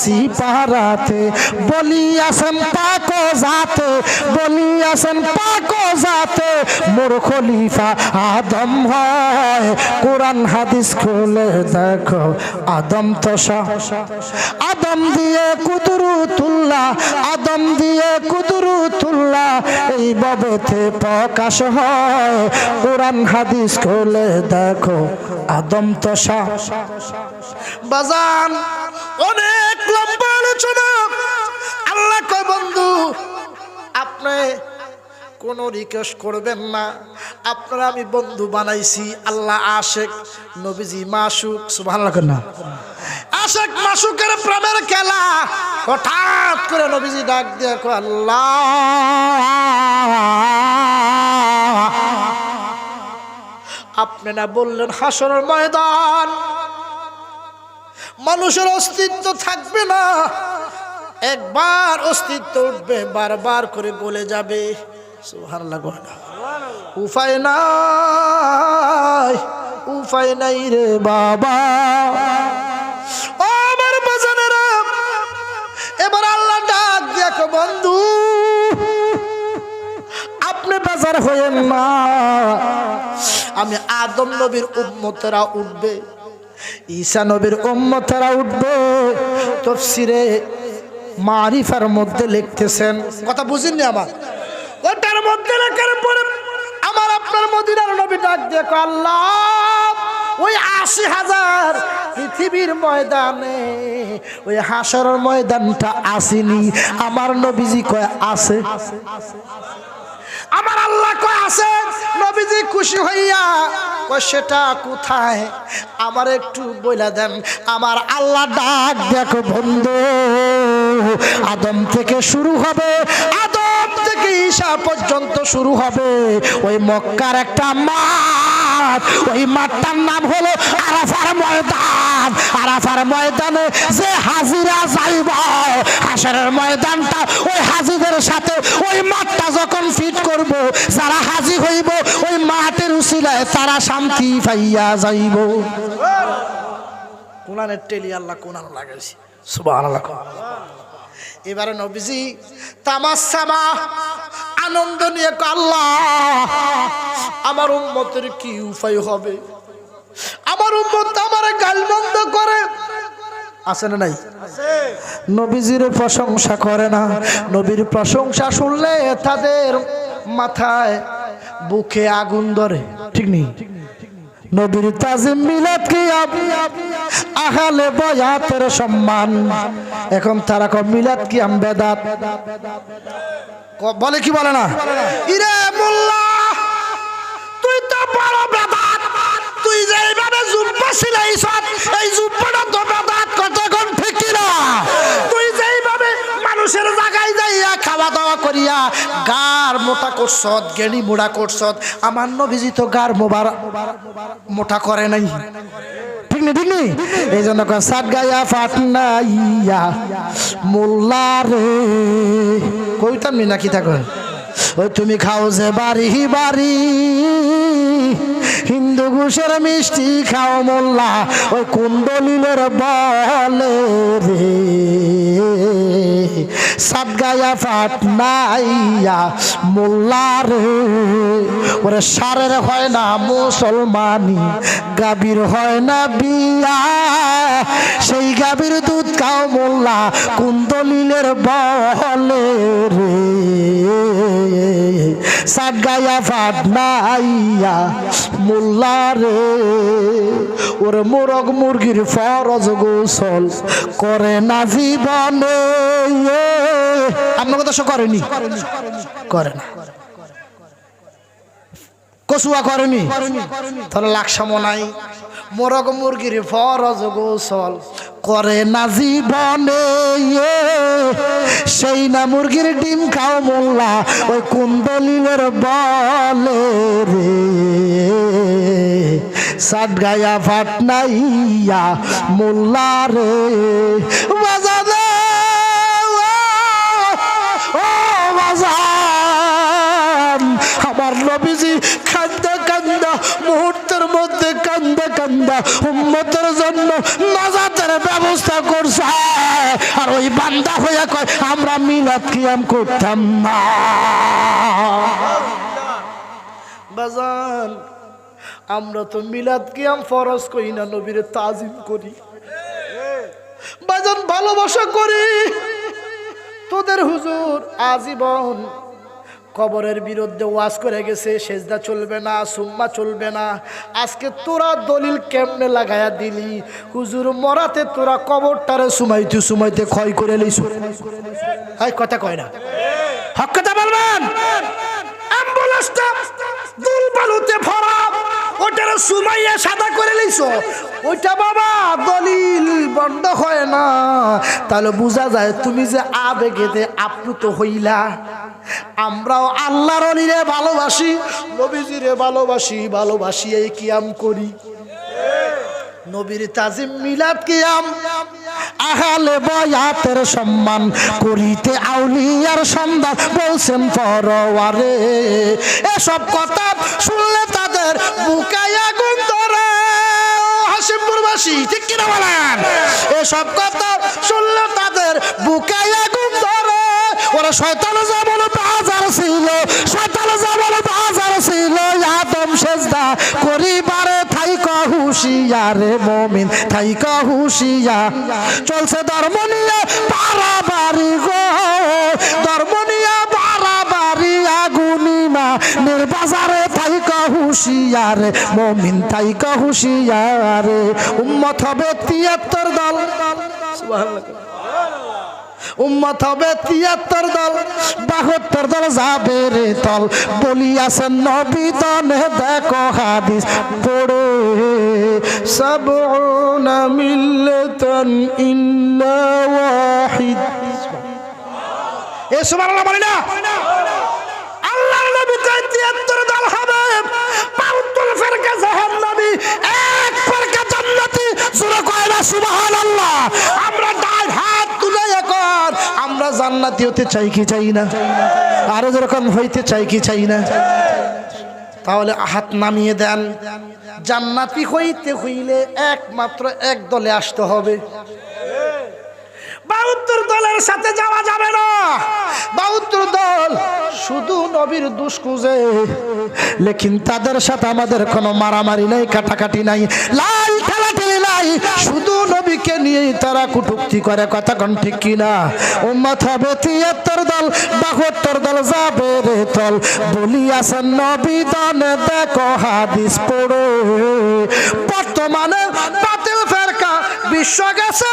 সিপারাতে বলিয়াছেন পাক জাতে, বলিয়াছেন পাক জাতে। মোর খলিফা আদম হয়, কোরআন হাদিস খুলে দেখো, আদম তো আদম দিয়ে কুদরু তুল্লা, আদম দিয়ে কুদরু তুল্লা এই বাবেতে প্রকাশ হয়। কোরআন হাদিস খুলে দেখো, আদম তো বাজান, অনেক লম্বা আলোচনা। আল্লাহ কয় বন্ধু আপনি কোনো রিকোয়েস্ট করবেন না। আপনারা আমি বন্ধু বানাইছি আল্লাহ আশেক নবীজি মাসুক সুবহানাল্লাহ না। আশেক মাসুকের প্রেমের খেলা। হঠাৎ করে নবীজি ডাক কয়, আল্লাহ আপনি না বললেন হাসরের ময়দান মানুষের অস্তিত্ব থাকবে না। একবার অস্তিত্ব উঠবে, বারবার করে গলে যাবে। সুবহানাল্লাহ কয় না। উপায় নাই উপায় নাই রে বাবা। এবার আল্লাহ ডাক দেখো বন্ধু। আপনি বাজার হয়েন না। আমি আদম নবীর উম্মতেরা উঠবে। ঈসা নবীর উম্মতেরা উঠবে, তফসিরে মারিফার মধ্যে লিখতেছেন। কথা বুঝিনি আমার ওটার মধ্যে লেখার পরে আমার আপনার মদিনার নবী ডাক দেখো আল্লাহ, ওই আশি হাজার পৃথিবীর ময়দানে, ওই হাসরের ময়দানটা আসেনি। আমার নবীজি কয়, আছে। আমার আল্লাহ নবীজি খুশি হইয়া ও সেটা কোথায়? আমার একটু বইলা দেন। আমার আল্লাহ ডাক, দেখো বন্ধু, আদম থেকে শুরু হবে, আদম থেকে ঈশা পর্যন্ত শুরু হবে। ওই মক্কার একটা মাঠ ওই মাঠটার নাম হলো আরাফার ময়দান। আরাফার ময়দানে যে হাজিরা যাইব, হাসরের ময়দানটা ওই হাজিদের সাথে ওই মাঠটা যখন ফিট করব, যারা হাজি হইব, ওই মাঠের উসিলায় তারা শান্তি পাইয়া যাইব। কোরআনের টেলি আল্লাহ কোরআন লাগাইছি। সুবহানাল্লাহ এবারে নবীজি তামাশামা আনন্দ নিয়ে আল্লাহ আমার উম্মতের কি উপায় হবে? আমার উম্মত আমার গালমন্দ করে। আছে না নাই? নবীজির প্রশংসা করে না। নবীর প্রশংসা শুনলে তাদের মাথায় বুকে আগুন ধরে। ঠিক নেই? নবীর তাজিম মিলাদ কি আহালে বয়াতের সম্মান? এখন তারা কম মিলাদ কি আম বেদাত? ক- বলে কি বলে না? ইরে মোল্লা, তুই তো বড় বেদাত। তুই যে এইভাবে জুব্বা সিলাইছ এই জুব্বাটা তো বেদাত কতক্ষণ ঠিক কি না তুই যে এইভাবে মানুষের জায়গায় যাইয়া খাওয়া দাওয়া করিয়া গার মোটা করছত গেড়ি মোড়া করছত, আমার নবীজি তো গার মোবার, মোটা করে নাই। ঠিক নেই ঠিক নেই এই জন্য সাত গায়া ফাটনা ইয়া মোল্লা রে। কইতাম নি নাকি থাকো ওই তুমি খাও যে বাড়ি বাড়ি। হিন্দু ঘুষের মিষ্টি খাও মোল্লা, ওই কুণ্ডলিলের বলে রে। সাতগায়া ফাটনাইয়া মোল্লা রে। ওরে সারের হয় না মুসলমানি গাবির হয় না বিয়া। সেই গাবির দুধ খাও মোল্লা কুন্দলিলের বলে রে। সাতগায়া ফাটনাইয়া মোল্লা রে ওরে মোরগ মুরগির ফরজ গোসল করে না জীবনে। আপনার কথা সে করেনি? করে না। কচুয়া করেনি? তাহলে লাকসামো নাই। মোরগ মুরগির ফরজ গোসল করে না জীবনে। সেই না মুরগির ডিম খাও মোল্লা, ওই কুন্দলিলের বলে রে। সাত গায়া ফাটনাইয়া মোল্লা রে। বাজাদে আমার নবীজি কান্দা কান্দা, মুহূর্তের মধ্যে কান্দা কান্দা, উম্মতের জন্য নাজাতের ব্যবস্থা করছে। ওই বান্দা হইয়া কয়, আমরা মিলাদ কিয়াম করতাম না। বাজান, আমরা তো মিলাদ কিয়াম ফরজ করি না, নবীর তাজিম করি। বাজান, ভালোবাসা করি। তোদের হুজুর আজীবন কবরের বিরুদ্ধে ওয়াজ করে গেছে, সেজদা চলবে না, সুম্মা চলবে না। আজকে তোরা দলিল কেমনে লাগায়া দিলি? হুজুর, মরাতে তোরা কবরটারে সুমাইতে সুমাইতে ক্ষয় করে লিস কথা কয় না। হক কথা বলবেন? অ্যাম্বুলেন্সটা দুল বালুতে ভরা। ওটারে সুমাইয়া সাদা করে লিছো ওইটা বাবা, দলিল বন্ধ হয় না। তাহলে বোঝা যায় তুমি যে আপ্লুত হইলা। আমরাও আল্লাহর অলিরে ভালোবাসি, নবীজিরে ভালোবাসি ভালোবাসি এই কিয়াম করি। নবীর তাজিম মিলাদ কিয়াম। আহালে বয়াতের সম্মান করিতে আউলিয়ার সন্ধান বলছেন পরওয়ারে এসব কথা শুনলে তাদের বুকায় আগুন ধরে। হাসিমপুরবাসী, ঠিক কিনা বলেন? এসব কথা শুনলে তাদের বুকায় আগুন ধরে। ওরা শয়তান যেমন বাজার ছিল, শয়তান যেমন বাজার ছিল, আদম সেজদা করিবারে থাইকা হুশিয়ারে মমিন, থাইকা হুশিয়া চলছে ধর্ম নিয়ে পারাবারি গো মা নির্বাজারে থাইকা হুশিয়ারে, মমিন থাইকা হুশিয়ারে। উম্মত হবে তিয়াত্তর দল। উম্মত হবে তিয়াত্তর দল, বাহাত্তর দল যাবে রে তল বলিয়াছেন নবী দনে, দেখো হাদিস পড়ে। সাবউনা মিল্লাতান ইল্লা ওয়াহিদ। এ সুবহানাল্লাহ বলি না? আল্লাহর দল জান্নাতি। আমরা হাত তুলে এখন। আমরা জান্নাতি হতে চাই কি চাই না? হইতে চাই কি চাই না? তাহলে হাত নামিয়ে দেন। জান্নাতি হইতে হইলে একমাত্র এক দলে আসতে হবে। বাহাত্তর দলের সাথে যাওয়া যাবে না। বাহাত্তর দল শুধু নবীর দুষ খুঁজে লেকিন তাদের সাথে আমাদের কোনো মারামারি নাই, কাটাকাটি নাই লাই ঠেলাঠেলি নাই। শুধু নবীকে নিয়েই তারা কুটুক্তি করে, কথা ঠিক কিনা? উম্মত হবে তিয়াত্তর দল, বাহাত্তর দল যাবে রে তল বলিয়াছেন নবী, দনে দেখো হাদিস পড়ো। বর্তমানে বাতিল ফেরকা বিশ্ব গেছে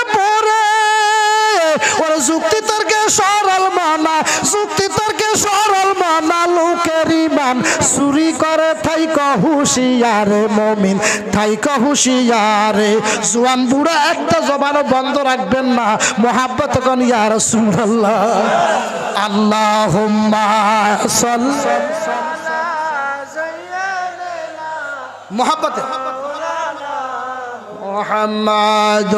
যুক্তি তর্কে সরল মানা, যুক্তি তর্কে সরল মানা, লোকের ইমান চুরি করে, থাইক হুশিয়ারে মমিন, থাইক হুশিয়ারে। জোয়ান বুড়া একটা জবানও বন্ধ রাখবেন না। মোহাব্বত কন ইয়া রাসূলুল্লাহ। আল্লাহুম্মা সাল মোহাব্বতে। মোহাম্মদ